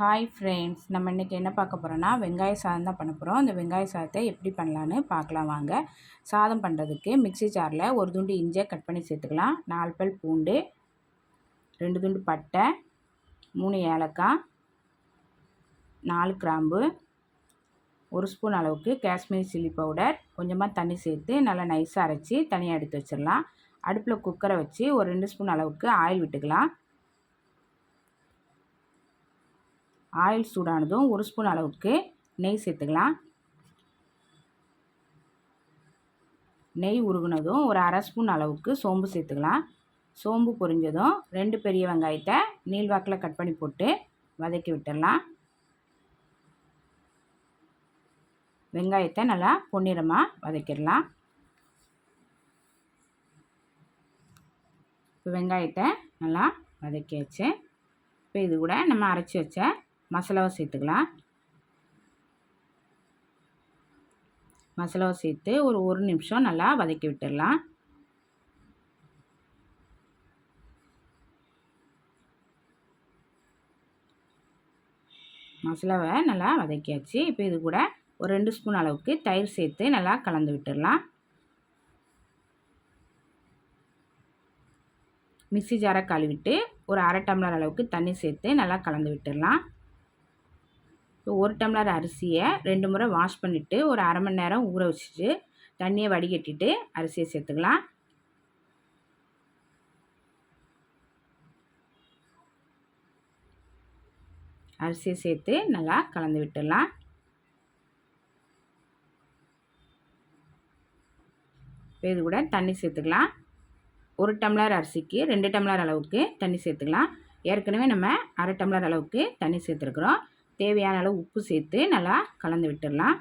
Hi friends நம்ம இன்றைக்கி என்ன பார்க்க போகிறோன்னா வெங்காய சாதம் தான் பண்ண போகிறோம் அந்த வெங்காய சாதத்தை எப்படி பண்ணலான்னு பார்க்கலாம் வாங்க. சாதம் பண்ணுறதுக்கு மிக்சி ஜாரில் ஒரு துண்டு இஞ்சியை கட் பண்ணி சேர்த்துக்கலாம். நாலு பல் பூண்டு ரெண்டு துண்டு பட்டை மூணு ஏலக்காய் நாலு கிராம்பு ஒரு ஸ்பூன் அளவுக்கு காஷ்மீரி சில்லி பவுடர் கொஞ்சமாக தண்ணி சேர்த்து நல்லா நைஸாக அரைச்சி தனியாக எடுத்து வச்சிடலாம். அடுப்பில் குக்கரை வச்சு ஒரு ரெண்டு ஸ்பூன் அளவுக்கு ஆயில் விட்டுக்கலாம். ஆயில் சூடானதும் ஒரு ஸ்பூன் அளவுக்கு நெய் சேர்த்துக்கலாம். நெய் உருகுனதும் ஒரு அரை ஸ்பூன் அளவுக்கு சோம்பு சேர்த்துக்கலாம். சோம்பு பொரிஞ்சதும் ரெண்டு பெரிய வெங்காயத்தை நீள்வாக்கில் கட் பண்ணி போட்டு வதக்கி விட்டுடலாம். வெங்காயத்தை நல்லா பொன்னிறமாக வதக்கிடலாம். இப்போ வெங்காயத்தை நல்லா வதக்கியாச்சு. இப்போ இது கூட நம்ம அரைச்சி வச்ச மசாலாவை சேர்த்துக்கலாம். மசாலாவை சேர்த்து ஒரு ஒரு நிமிஷம் நல்லா வதக்கி விட்டுடலாம். மசாலாவை நல்லா வதக்கியாச்சு. இப்போ இது கூட ஒரு ரெண்டு ஸ்பூன் அளவுக்கு தயிர் சேர்த்து நல்லா கலந்து விட்டுடலாம். மிக்சி ஜாரை கழுவிட்டு ஒரு அரை டம்ளர் அளவுக்கு தண்ணி சேர்த்து நல்லா கலந்து விட்டுடலாம். இப்போ ஒரு டம்ளர் அரிசியை ரெண்டு முறை வாஷ் பண்ணிவிட்டு ஒரு அரை மணி நேரம் ஊற வச்சுட்டு தண்ணியை வடிகட்டிட்டு அரிசியை சேர்த்துக்கலாம். அரிசியை சேர்த்து நல்லா கலந்து விட்டுடலாம். இது கூட தண்ணி சேர்த்துக்கலாம். ஒரு டம்ளர் அரிசிக்கு ரெண்டு டம்ளர் அளவுக்கு தண்ணி சேர்த்துக்கலாம். ஏற்கனவே நம்ம அரை டம்ளர் அளவுக்கு தண்ணி சேர்த்துருக்குறோம். தேவையான அளவு உப்பு சேர்த்து நல்லா கலந்து விட்டுடலாம்.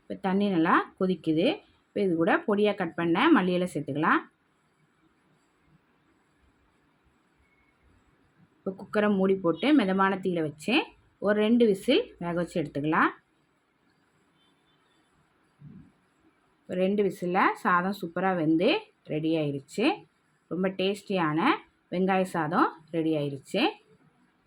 இப்போ தண்ணி நல்லா கொதிக்குது. இப்போ இது கூட பொடியாக கட் பண்ண மல்லியில் சேர்த்துக்கலாம். இப்போ குக்கரை மூடி போட்டு மிதமான தீயில் வச்சு ஒரு ரெண்டு விசில் வேக வச்சு எடுத்துக்கலாம். ரெண்டு விசிலில் சாதம் சூப்பராக வெந்து ரெடி ஆயிடுச்சு ரொம்ப டேஸ்டியான வெங்காய சாதம் ரெடி ஆயிடுச்சு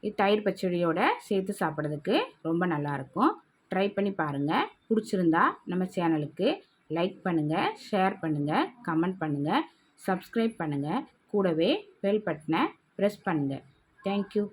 இது தயிர் பச்சடியோட சேர்த்து சாப்பிட்றதுக்கு ரொம்ப நல்லாயிருக்கும். ட்ரை பண்ணி பாருங்கள் பிடிச்சிருந்தா நம்ம சேனலுக்கு லைக் பண்ணுங்கள் ஷேர் பண்ணுங்கள் கமெண்ட் பண்ணுங்கள் சப்ஸ்கிரைப் பண்ணுங்கள் கூடவே பெல் பட்டனை ப்ரெஸ் பண்ணுங்கள் தேங்க்யூ